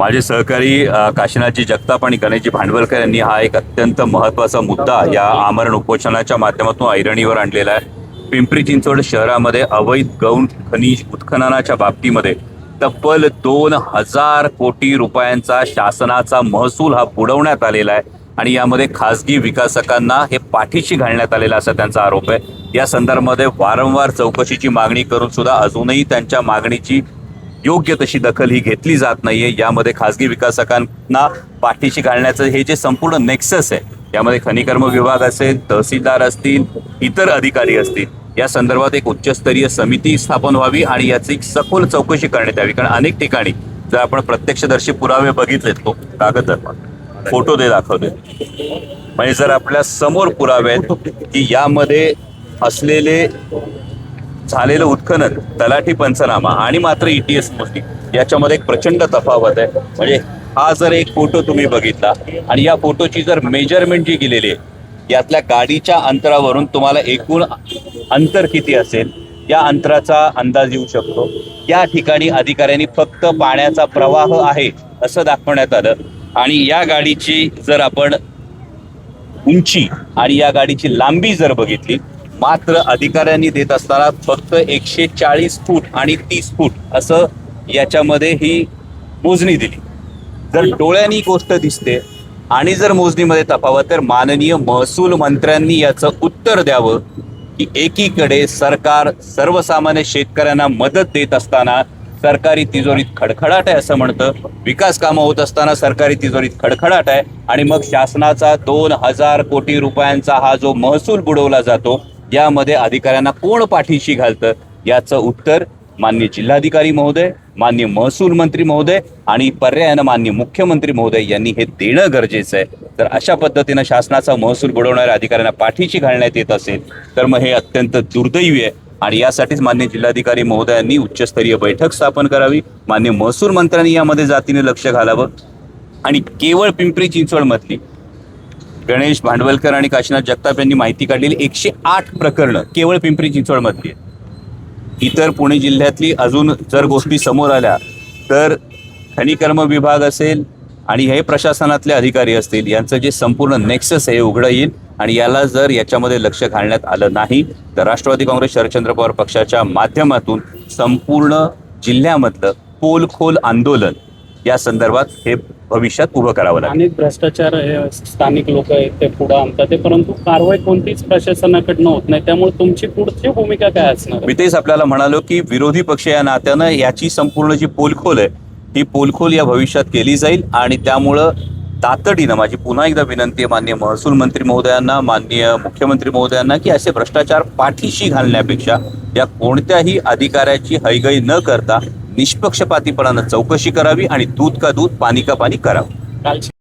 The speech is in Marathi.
माझे सहकारी काशीनाथजी जगताप आणि गणेशजी भांडवलकर यांनी हा एक अत्यंत महत्त्वाचा मुद्दा या आमरण उपोषणाच्या माध्यमातून ऐरणीवर आणलेला आहे. पिंपरी चिंचवड शहरामध्ये अवैध गौण खनिज उत्खननाच्या बाबतीमध्ये तब्बल दोन हजार कोटी रुपयांचा शासनाचा महसूल हा बुडवण्यात आलेला आहे आणि यामध्ये खासगी विकासकांना हे पाठीशी घालण्यात आलेलं असा त्यांचा आरोप आहे. या संदर्भामध्ये वारंवार चौकशीची मागणी करून सुद्धा अजूनही त्यांच्या मागणीची योग्य तशी दखल ही घेतली जात नाहीये. यामध्ये खासगी विकासकांना पाठीशी घालण्याचं हे जे संपूर्ण नेक्सस आहे यामध्ये खनिकर्म विभाग असेल तहसीलदार असतील इतर अधिकारी असतील या संदर्भात एक उच्चस्तरीय समिती स्थापन व्हावी आणि याची सखोल चौकशी करण्यात यावी. कारण अनेक ठिकाणी जर आपण प्रत्यक्षदर्शी पुरावे बघितलेत तो कागद फोटो दे दाखवले म्हणजे जर आपल्यासमोर पुरावे आहेत की यामध्ये असलेले झालेलं उत्खनन तलाठी पंचनामा आणि मात्र ईटीएस मोजणी याच्यामध्ये एक प्रचंड तफावत आहे. म्हणजे हा जर एक फोटो तुम्ही बघितला आणि या फोटोची जर मेजरमेंट जी गेलेली आहे यातल्या गाडीच्या अंतरावरून तुम्हाला एकूण अंतर किती असेल या अंतराचा अंदाज येऊ शकतो. या ठिकाणी अधिकाऱ्यांनी फक्त पाण्याचा प्रवाह आहे असं दाखवण्यात आलं. आणि या गाडीची जर आपण उंची आणि या गाडीची लांबी जर बघितली मात्र अधिकाऱ्यांनी देत असताना फक्त एकशे चाळीस फूट आणि तीस फूट असं याच्यामध्ये ही मोजणी दिली. जर डोळ्यांनी गोष्ट दिसते आणि जर मोजणीमध्ये तफावत तर माननीय महसूल मंत्र्यांनी याचं उत्तर द्यावं की एकीकडे सरकार सर्वसामान्य शेतकऱ्यांना मदत देत असताना सरकारी तिजोरीत खडखडाट आहे असं म्हणतं. विकास कामं होत असताना सरकारी तिजोरीत खडखडाट आहे आणि मग शासनाचा दोन हजार कोटी रुपयांचा हा जो महसूल बुडवला जातो यामध्ये अधिकाऱ्यांना कोण पाठीशी घालतं याचं उत्तर मान्य जिल्हाधिकारी महोदय मान्य महसूल मंत्री महोदय आणि पर्यायानं मान्य मुख्यमंत्री महोदय यांनी हे देणं गरजेचं आहे. तर अशा पद्धतीनं शासनाचा महसूल बुडवणाऱ्या अधिकाऱ्यांना पाठीशी घालण्यात येत असेल तर मग हे अत्यंत दुर्दैवी आहे. आणि यासाठीच मान्य जिल्हाधिकारी महोदयांनी उच्चस्तरीय बैठक स्थापन करावी. मान्य महसूल मंत्र्यांनी यामध्ये जातीने लक्ष घालावं. आणि केवळ पिंपरी चिंचवडमधली गणेश भांडवलकर आणि काशीनाथ जगताप यांनी माहिती काढलेली एकशे आठ प्रकरणं केवळ पिंपरी चिंचवडमधली आहेत. इतर पुणे जिल्ह्यातली अजून जर गोष्टी समोर आल्या तर खनिकर्म विभाग असेल आणि हे प्रशासनातले अधिकारी असतील यांचं जे संपूर्ण नेक्सस आहे हे उघडं येईल आणि याला जर याच्यामध्ये लक्ष घालण्यात आलं नाही तर राष्ट्रवादी काँग्रेस शरदचंद्र पवार पक्षाच्या माध्यमातून संपूर्ण जिल्ह्यामधलं पोलखोल आंदोलन या संदर्भात हे भविष्यात उभं करावं लागेल. अनेक भ्रष्टाचार स्थानिक लोक आहेत ते पुढे आणतात. ते परंतु कारवाई कोणतीच प्रशासनाकडनं होत नाही. त्यामुळे तुमची पुढची भूमिका काय असणार? मी तेच आपल्याला म्हणालो की विरोधी पक्ष या नात्यानं याची संपूर्ण जी पोलखोल आहे ही पोलखोल या भविष्यात केली जाईल आणि त्यामुळं तातडीनं माझी पुन्हा एकदा विनंती आहे माननीय महसूल मंत्री महोदयांना माननीय मुख्यमंत्री महोदयांना की असे भ्रष्टाचार पाठीशी घालण्यापेक्षा या कोणत्याही अधिकाऱ्याची हैगई न करता निष्पक्षपातीपणानं चौकशी करावी आणि दूध का दूध पाणी का पाणी करावं.